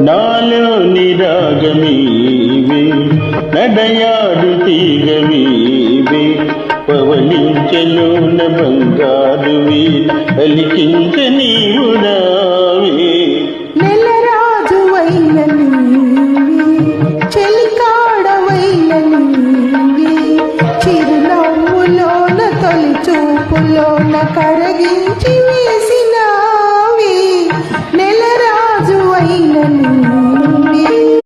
నాలో నిరాగమీవే నడయాడు తీగమీవే పవలించను బంగారువి అలికించ నీవు నావే. నెలరాజువైన కరగించి Thank you.